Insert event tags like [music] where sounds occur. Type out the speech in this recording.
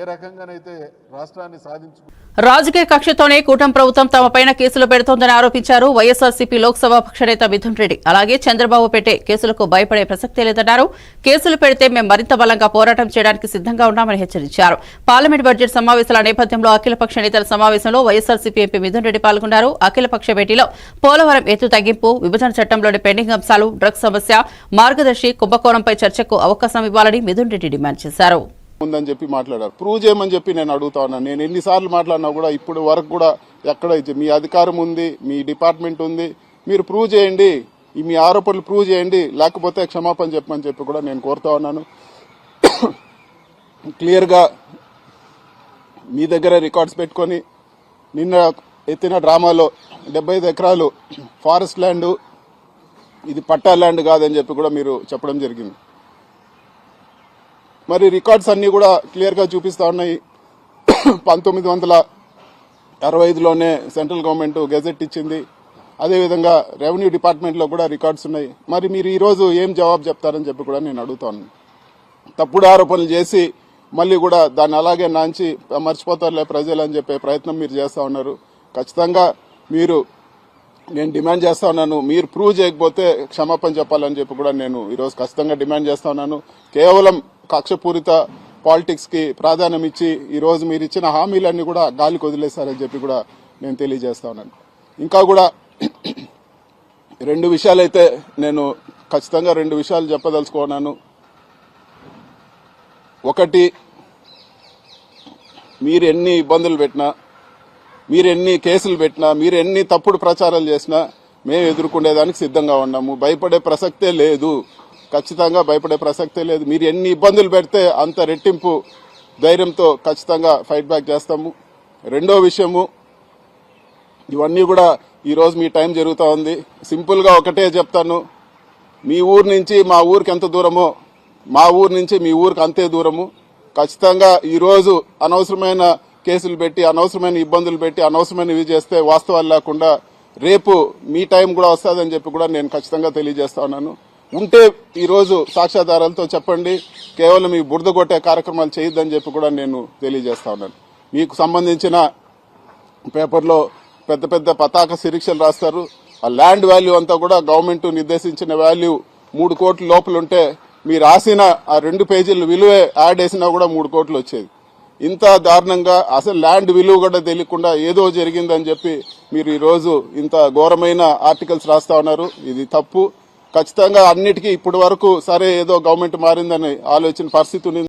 ఏ రకంగానైతే రాష్ట్రాన్ని సాధించు రాజకీయ కక్షతోనే కూటమి ప్రభుత్వం తమపైన కేసులు పెడుతోందని ఆరోపించారు వైఎస్ఆర్సీపీ లోక్సభ పక్ష నేత మిథున్ రెడ్డి. అలాగే చంద్రబాబు పెట్టే కేసులకు భయపడే ప్రసక్తే లేదన్నారు. కేసులు పెడితే మేము మరింత బలంగా పోరాటం చేయడానికి సిద్ధంగా ఉన్నామని హెచ్చరించారు. పార్లమెంట్ బడ్జెట్ సమావేశాల నేపథ్యంలో అఖిలపక్ష నేతల సమావేశంలో వైఎస్ఆర్సీపీ ఎంపీ మిథున్ రెడ్డి పాల్గొన్నారు. అఖిలపక్ష భేటీలో పోలవరం ఎత్తు తగ్గింపు విభజన చట్టంలోని పెండింగ్ అంశాలు డ్రగ్స్ సమస్య మార్గదర్శి కుంభకోణంపై చర్చకు అవకాశం ఇవ్వాలని మిథున్ రెడ్డి డిమాండ్ చేశారు. ఉందని చెప్పి మాట్లాడారు. ప్రూవ్ చేయమని చెప్పి నేను అడుగుతా ఉన్నాను నేను ఎన్నిసార్లు మాట్లాడినా కూడా ఇప్పుడు వరకు కూడా ఎక్కడ మీ అధికారం ఉంది మీ డిపార్ట్మెంట్ ఉంది మీరు ప్రూవ్ చేయండి మీ ఆరోపణలు ప్రూవ్ చేయండి లేకపోతే క్షమాపణ చెప్పమని చెప్పి కూడా నేను కోరుతా ఉన్నాను. క్లియర్గా మీ దగ్గర రికార్డ్స్ పెట్టుకొని నిన్న ఎత్తిన డ్రామాలో డెబ్బై ఐదు ఎకరాలు ఫారెస్ట్ ల్యాండ్ ఇది పట్టా ల్యాండ్ కాదని చెప్పి కూడా మీరు చెప్పడం జరిగింది. మరి రికార్డ్స్ అన్ని కూడా క్లియర్గా చూపిస్తూ ఉన్నాయి. [coughs] పంతొమ్మిది వందల అరవై ఐదులోనే సెంట్రల్ గవర్నమెంట్ గెజెట్ ఇచ్చింది అదేవిధంగా రెవెన్యూ డిపార్ట్మెంట్లో కూడా రికార్డ్స్ ఉన్నాయి. మరి మీరు ఈరోజు ఏం జవాబు చెప్తారని చెప్పి కూడా నేను అడుగుతాను. తప్పుడు ఆరోపణలు చేసి మళ్ళీ కూడా దాన్ని అలాగే నాంచి మర్చిపోతారులే ప్రజలు అని చెప్పే ప్రయత్నం మీరు చేస్తూ ఉన్నారు. ఖచ్చితంగా మీరు నేను డిమాండ్ చేస్తా ఉన్నాను. మీరు ప్రూవ్ చేయకపోతే క్షమాపణ చెప్పాలని చెప్పి కూడా నేను ఈరోజు ఖచ్చితంగా డిమాండ్ చేస్తా ఉన్నాను. కేవలం కక్షపూరిత పాలిటిక్స్కి ప్రాధాన్యం ఇచ్చి ఈ రోజు మీరు ఇచ్చిన హామీలన్నీ కూడా గాలికి వదిలేశారని చెప్పి కూడా నేను తెలియజేస్తా ఉన్నాను. ఇంకా కూడా రెండు విషయాలైతే నేను ఖచ్చితంగా రెండు విషయాలు చెప్పదలుచుకున్నాను. ఒకటి మీరు ఎన్ని ఇబ్బందులు పెట్టినా మీరు ఎన్ని కేసులు పెట్టినా మీరు ఎన్ని తప్పుడు ప్రచారాలు చేసినా మేము ఎదుర్కొనేదానికి సిద్ధంగా ఉన్నాము. భయపడే ప్రసక్తే లేదు. ఖచ్చితంగా భయపడే ప్రసక్తే లేదు. మీరు ఎన్ని ఇబ్బందులు పెడితే అంత రెట్టింపు ధైర్యంతో ఖచ్చితంగా ఫైట్ బ్యాక్ చేస్తాము. రెండో విషయము ఇవన్నీ కూడా ఈరోజు మీ టైం జరుగుతూ ఉంది. సింపుల్గా ఒకటే చెప్తాను. మీ ఊరు నుంచి మా ఊరికి ఎంత దూరమో మా ఊరు నుంచి మీ ఊరికి అంతే దూరము. ఖచ్చితంగా ఈరోజు అనవసరమైన కేసులు పెట్టి అనవసరమైన ఇబ్బందులు పెట్టి అనవసరమైనవి చేస్తే వాస్తవాలు లేకుండా రేపు మీ టైం కూడా వస్తుందని చెప్పి కూడా నేను ఖచ్చితంగా తెలియజేస్తా ఉన్నాను. ఉంటే ఈరోజు సాక్ష్యాధారాలతో చెప్పండి. కేవలం ఈ బురద కొట్టే కార్యక్రమాలు చేయొద్దని చెప్పి కూడా నేను తెలియజేస్తా ఉన్నాను. మీకు సంబంధించిన పేపర్లో పెద్ద పెద్ద పతాక శిరీక్షలు రాస్తారు. ఆ ల్యాండ్ వాల్యూ అంతా కూడా గవర్నమెంట్ నిర్దేశించిన వాల్యూ మూడు కోట్ల లోపల ఉంటే మీరు రాసిన ఆ రెండు పేజీల విలువే యాడ్ వేసినా కూడా మూడు కోట్లు వచ్చేది. ఇంత దారుణంగా అసలు ల్యాండ్ విలువ కూడా తెలియకుండా ఏదో జరిగిందని చెప్పి మీరు ఈరోజు ఇంత ఘోరమైన ఆర్టికల్స్ రాస్తా ఉన్నారు. ఇది తప్పు. ఖచ్చితంగా అన్నిటికీ ఇప్పటి వరకు సరే ఏదో గవర్నమెంట్ మారిందని ఆలోచన పరిస్థితి ఉంది.